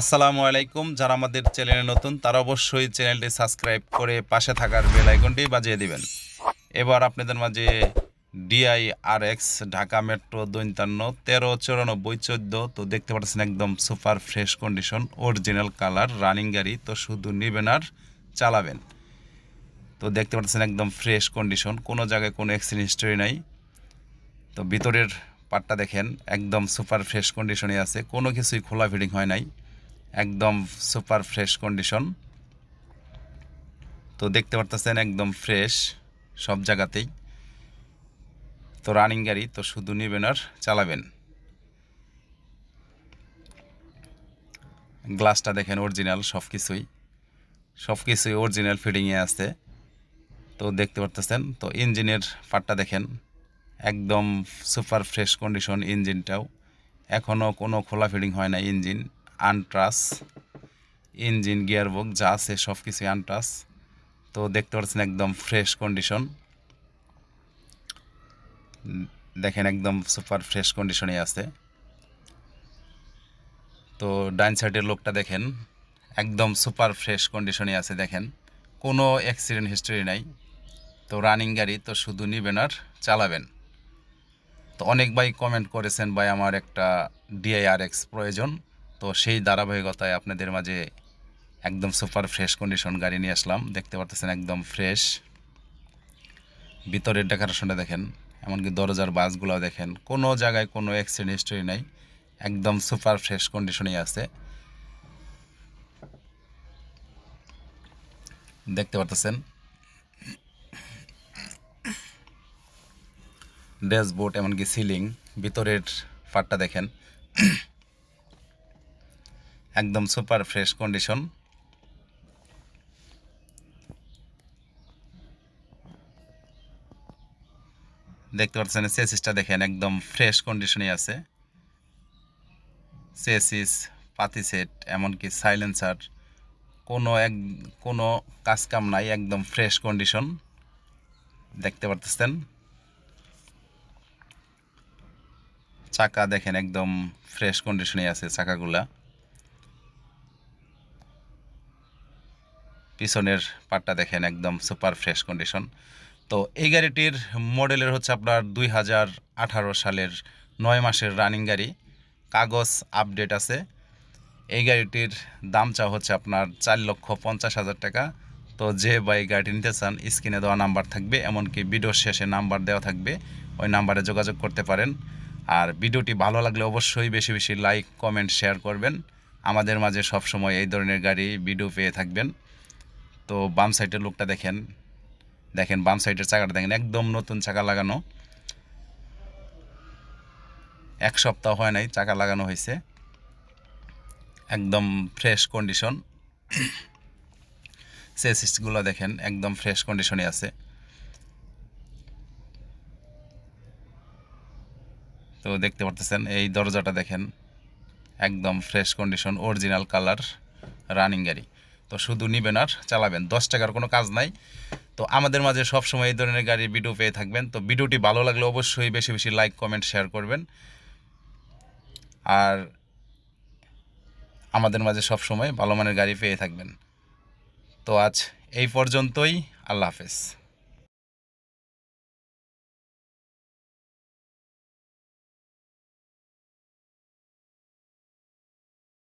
আসসালামু আলাইকুম। যারা আমাদের চ্যানেলে নতুন, তারা অবশ্যই চ্যানেলটি সাবস্ক্রাইব করে পাশে থাকার বেল আইকনটি বাজিয়ে দিবেন। এবার আপনাদের মাঝে D I R X Dhaka metro দৈন্তান্ন তেরো, চুরানব্বই, চোদ্দ। তো দেখতে পাচ্ছেন একদম super fresh condition, original colour, running গাড়ি, তো শুধু নেবেন আর চালাবেন। তো দেখতে পাচ্ছেন একদম ফ্রেশ কন্ডিশন, কোনো জায়গায় কোনো অ্যাক্সিডেন্ট হিস্টোরি নাই। তো ভিতরের পার্টটা দেখেন, একদম সুপার ফ্রেশ কন্ডিশনে আছে, কোনো কিছুই খোলা ফিটিং হয় নাই। একদম সুপার ফ্রেশ কন্ডিশন। তো দেখতে পারতেছেন একদম ফ্রেশ সব জায়গাতেই। তো রানিং গাড়ি, তো শুধু নেবেন আর চালাবেন। গ্লাসটা দেখেন অরিজিনাল সব কিছুই। সব কিছুই অরিজিনাল ফিটিংয়ে আছে। তো দেখতে পারতেছেন, তো ইঞ্জিনের পার্টটা দেখেন। একদম সুপার ফ্রেশ কন্ডিশন ইঞ্জিনটাও। এখনও কোনো খোলা ফিটিং হয় না ইঞ্জিন। আনট্রাস, ইঞ্জিন, গিয়ারবক্স, যা আছে সব কিছুই আনট্রাস। তো দেখতে পাচ্ছেন একদম ফ্রেশ কন্ডিশন। দেখেন একদম সুপার ফ্রেশ কন্ডিশনে আছে। তো ডাইন সাইডের লোকটা দেখেন, একদম সুপার ফ্রেশ কন্ডিশনে আছে, দেখেন। কোনো অ্যাক্সিডেন্ট হিস্টোরি নাই। তো রানিং গাড়ি, তো শুধু নিবেন আর চালাবেন। তো অনেক ভাই কমেন্ট করেছেন, ভাই, আমার একটা ডিআইআর এক্স প্রয়োজন। তো সেই ধারাবাহিকতায় আপনাদের মাঝে একদম সুপার ফ্রেশ কন্ডিশন গাড়ি নিয়ে আসলাম। দেখতে পারতেছেন একদম ফ্রেশ। ভিতরের ডেকোরেশনটা দেখেন, এমনকি দরজার বাসগুলো দেখেন। কোনো জায়গায় কোনো অ্যাক্সিডেন্ট হিস্টোরি নাই। একদম সুপার ফ্রেশ কন্ডিশনেই আছে। দেখতে পারতেছেন। ড্যাশবোর্ড, এমনকি সিলিং, ভিতরের পার্টটা দেখেন। একদম সুপার ফ্রেশ কন্ডিশন। দেখতে পাচ্ছেন, চেসিসটা দেখেন, একদম ফ্রেশ কন্ডিশনে আছে। চেসিস, পাতি সেট, এমনকি সাইলেন্সার, কোনো এক, কোনো কাজ কাম নাই, একদম ফ্রেশ কন্ডিশন। দেখতে পারতেছেন? চাকা দেখেন, একদম ফ্রেশ কন্ডিশনে আছে চাকাগুলা। পিছনের পার্টটা দেখেন, একদম সুপার ফ্রেশ কন্ডিশন তো এই গাড়িটির মডেলের হচ্ছে আপনার দুই হাজার আঠারো সালের নয় মাসের রানিং গাড়ি, কাগজ আপডেট আছে। এই গাড়িটির দাম চা হচ্ছে আপনার চার লক্ষ পঞ্চাশ হাজার টাকা। তো যে বাই গাড়িটি নিতে চান, স্ক্রিনে দেওয়া নাম্বার থাকবে, এমনকি ভিডিওর শেষে নাম্বার দেওয়া থাকবে, ওই নাম্বারে যোগাযোগ করতে পারেন। আর ভিডিওটি ভালো লাগলে অবশ্যই বেশি বেশি লাইক কমেন্ট শেয়ার করবেন। আমাদের মাঝে সবসময় এই ধরনের গাড়ি ভিডিও পেয়ে থাকবেন। তো বাম সাইডের লোকটা দেখেন। দেখেন, বাম সাইডের চাকাটা দেখেন, একদম নতুন চাকা লাগানো। এক সপ্তাহ হয় নাই চাকা লাগানো হয়েছে। একদম ফ্রেশ কন্ডিশন। সেসিসগুলো দেখেন, একদম ফ্রেশ কন্ডিশনে আছে। তো দেখতে পারতেছেন, এই দরজাটা দেখেন, একদম fresh condition, original colour, running গাড়ি। তো শুধু নেবেন আর চালাবেন। দশ টাকার কোনো কাজ নাই। তো আমাদের মাঝে সবসময় এই ধরনের গাড়ির ভিডিও পেয়ে থাকবেন। তো ভিডিওটি ভালো লাগলে অবশ্যই বেশি বেশি লাইক কমেন্ট শেয়ার করবেন। আর আমাদের মাঝে সবসময় ভালো মানের গাড়ি পেয়ে থাকবেন। তো আজ এই পর্যন্তই। আল্লাহ হাফেজ।